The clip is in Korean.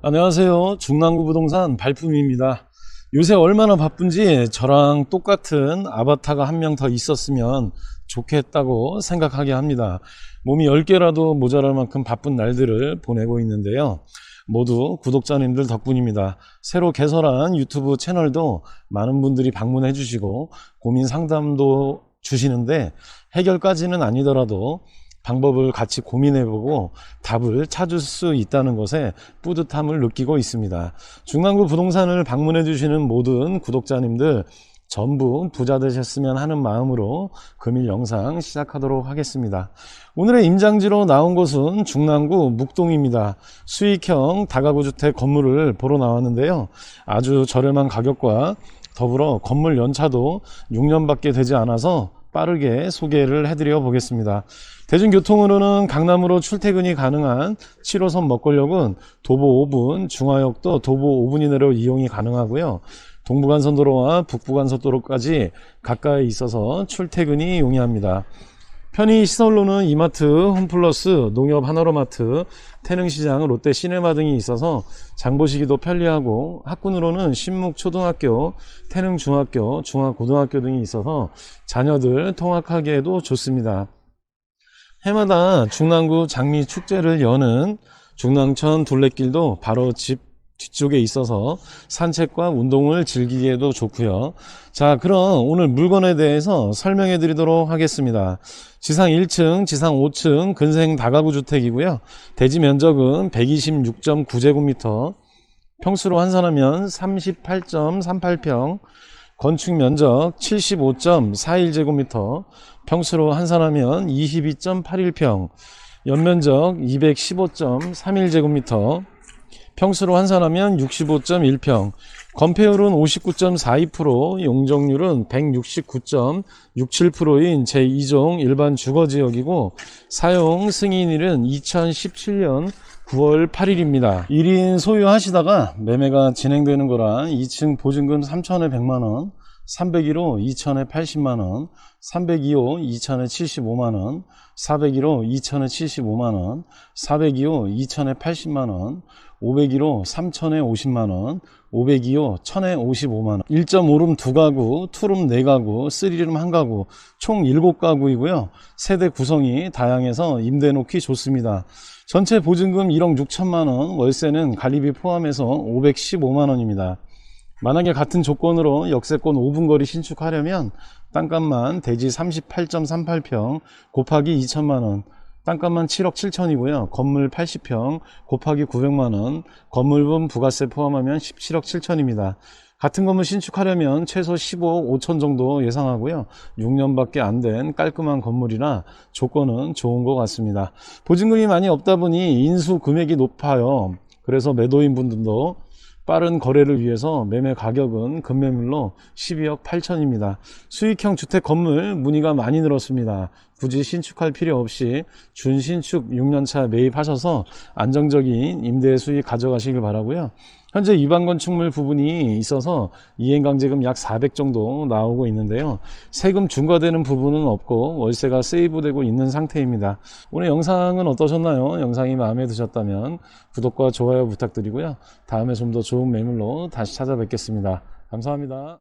안녕하세요. 중랑구 부동산 발품입니다. 요새 얼마나 바쁜지 저랑 똑같은 아바타가 한 명 더 있었으면 좋겠다고 생각하게 합니다. 몸이 10개라도 모자랄 만큼 바쁜 날들을 보내고 있는데요. 모두 구독자님들 덕분입니다. 새로 개설한 유튜브 채널도 많은 분들이 방문해 주시고 고민 상담도 주시는데 해결까지는 아니더라도 방법을 같이 고민해보고 답을 찾을 수 있다는 것에 뿌듯함을 느끼고 있습니다. 중랑구 부동산을 방문해 주시는 모든 구독자님들 전부 부자 되셨으면 하는 마음으로 금일 영상 시작하도록 하겠습니다. 오늘의 임장지로 나온 곳은 중랑구 묵동입니다. 수익형 다가구 주택 건물을 보러 나왔는데요. 아주 저렴한 가격과 더불어 건물 연차도 6년밖에 되지 않아서 빠르게 소개를 해드려 보겠습니다. 대중교통으로는 강남으로 출퇴근이 가능한 7호선 먹골역은 도보 5분, 중화역도 도보 5분 이내로 이용이 가능하고요. 동부간선도로와 북부간선도로까지 가까이 있어서 출퇴근이 용이합니다. 편의 시설로는 이마트, 홈플러스, 농협 하나로마트, 태능시장, 롯데 시네마 등이 있어서 장 보시기도 편리하고 학군으로는 신묵초등학교, 태능중학교, 중학고등학교 등이 있어서 자녀들 통학하기에도 좋습니다. 해마다 중랑구 장미 축제를 여는 중랑천 둘레길도 바로 집 뒤쪽에 있어서 산책과 운동을 즐기기에도 좋고요. 자, 그럼 오늘 물건에 대해서 설명해 드리도록 하겠습니다. 지상 1층, 지상 5층 근생 다가구 주택이고요. 대지 면적은 126.9제곱미터, 평수로 환산하면 38.38평, 건축 면적 75.41제곱미터, 평수로 환산하면 22.81평, 연면적 215.31제곱미터, 평수로 환산하면 65.1평, 건폐율은 59.42%, 용적률은 169.67%인 제2종 일반 주거지역이고 사용 승인일은 2017년 9월 8일입니다. 1인 소유하시다가 매매가 진행되는 거라 2층 보증금 3천에 100만원, 301호 2천에 80만 원, 302호 2천에 75만 원, 401호 2천에 75만 원, 402호 2천에 80만 원, 501호 3천에 50만 원, 502호 1000에 55만 원, 1.5룸 2가구, 2룸 4가구, 3룸 1가구, 총 7가구이고요. 세대 구성이 다양해서 임대 놓기 좋습니다. 전체 보증금 1억 6천만 원, 월세는 가리비 포함해서 515만 원입니다. 만약에 같은 조건으로 역세권 5분 거리 신축하려면 땅값만 대지 38.38평 곱하기 2천만원, 땅값만 7억 7천이고요. 건물 80평 곱하기 900만원, 건물분 부가세 포함하면 17억 7천입니다. 같은 건물 신축하려면 최소 15억 5천 정도 예상하고요. 6년밖에 안 된 깔끔한 건물이라 조건은 좋은 것 같습니다. 보증금이 많이 없다 보니 인수 금액이 높아요. 그래서 매도인 분들도 빠른 거래를 위해서 매매 가격은 금매물로 12억 8천입니다. 수익형 주택 건물 문의가 많이 늘었습니다. 굳이 신축할 필요 없이 준신축 6년차 매입하셔서 안정적인 임대 수익 가져가시길 바라고요. 현재 위반 건축물 부분이 있어서 이행강제금 약 400 정도 나오고 있는데요. 세금 중과되는 부분은 없고 월세가 세이브되고 있는 상태입니다. 오늘 영상은 어떠셨나요? 영상이 마음에 드셨다면 구독과 좋아요 부탁드리고요. 다음에 좀 더 좋은 매물로 다시 찾아뵙겠습니다. 감사합니다.